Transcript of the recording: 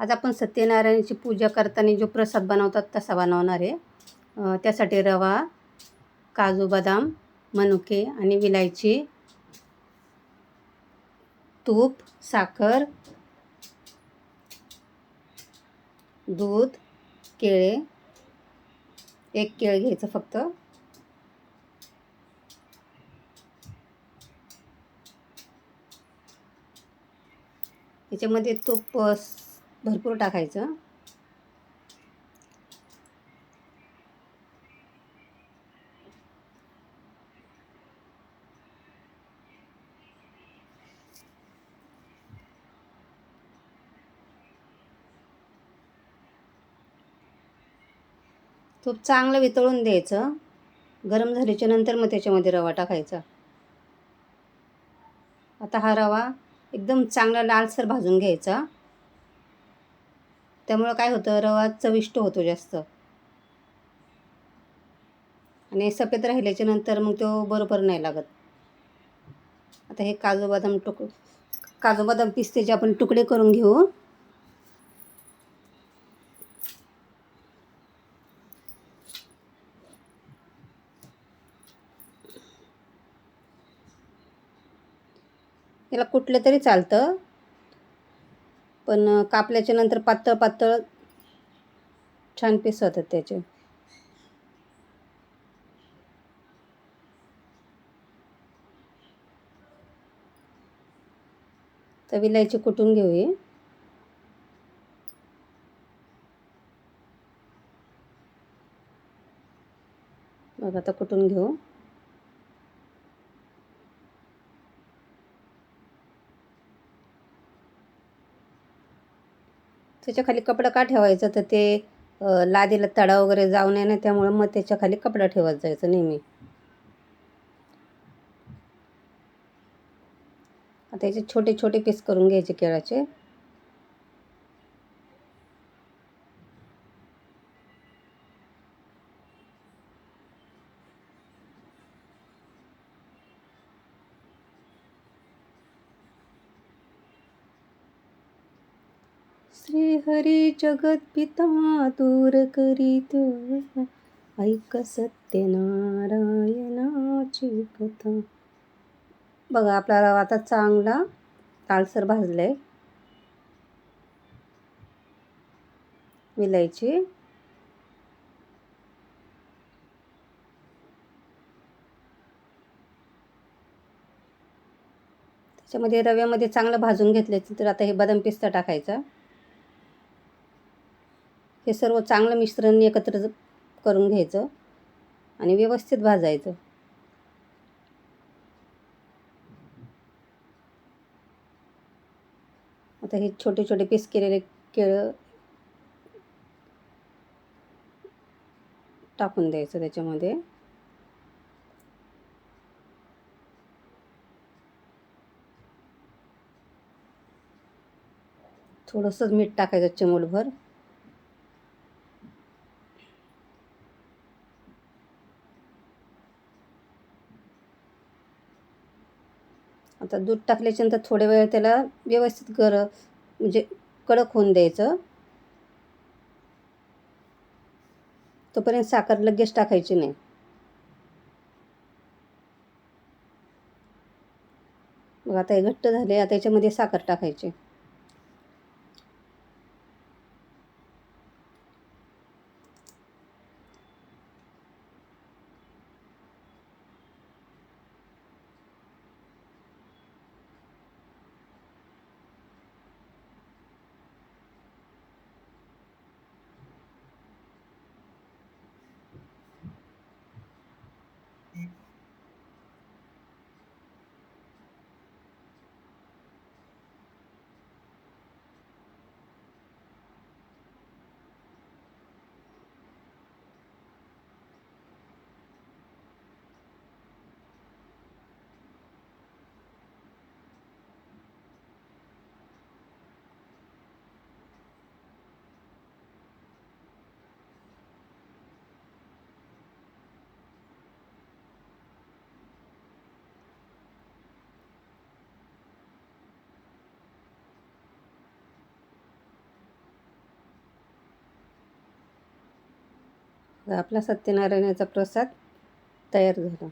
आज आपण सत्यनारायणाची पूजा करताना जो प्रसाद बनवतात तसा बनवणार आहे. त्यासाठी रवा काजू बदाम मनुके आणि विलायची तूप साखर दूध केळे एक केळ घ्यायचं फक्त. याच्यामध्ये तूप भरपूर टाकायचं. तूप चांगलं वितळून द्यायचं. गरम झाल्याच्यानंतर मग त्याच्यामध्ये रवा टाकायचा. आता हा रवा एकदम चांगला लालसर भाजून घ्यायचा. त्यामुळं काय होतं? रवा चविष्ट होतो जास्त. आणि सफेद राहिल्याच्या नंतर मग तो बरोबर नाही लागत. आता हे काजू बदाम टुक काजू बदाम पिस्तेचे आपण तुकडे करून घेऊ. याला कुठलं तरी चालतं. पण कापल्याच्या नंतर पातळ पातळ छान पीस होतात त्याचे. तर विलायची कुटून घेऊया मग आता कुटून घेऊ. त्याच्याखाली कपडं कपडा का ठेवायचा? तर ते लादीला तडा वगैरे जाऊ नये ना त्यामुळं मग त्याच्याखाली कपडा ठेवत जायचं नेहमी. आता याचे छोटे छोटे पीस करून घ्यायचे केळाचे. श्रीहरी जगत पिता दूर करीत. ऐक सत्यनारायणाची कथा. बघा आपला रवा आता चांगला लालसर आहे विलायची. त्याच्यामध्ये रव्यामध्ये चांगलं भाजून घेतलं तर आता हे बदाम पिस्ता टाकायचा. हे सर्व चांगलं मिश्रण एकत्र करून घ्यायचं आणि व्यवस्थित भाजायचं. आता हे छोटे छोटे पीस केलेले केळं टाकून द्यायचं त्याच्यामध्ये. थोडंसंच मीठ टाकायचं चिमूटभर आता दूध टाकल्याच्यानंतर थोड्या वेळ त्याला व्यवस्थित गर म्हणजे कडक होऊन द्यायचं. तोपर्यंत साखर लगेच टाकायची नाही. मग आता हे घट्ट झाले आता याच्यामध्ये साखर टाकायची. आपला सत्यनारायणाचा प्रसाद तयार झाला.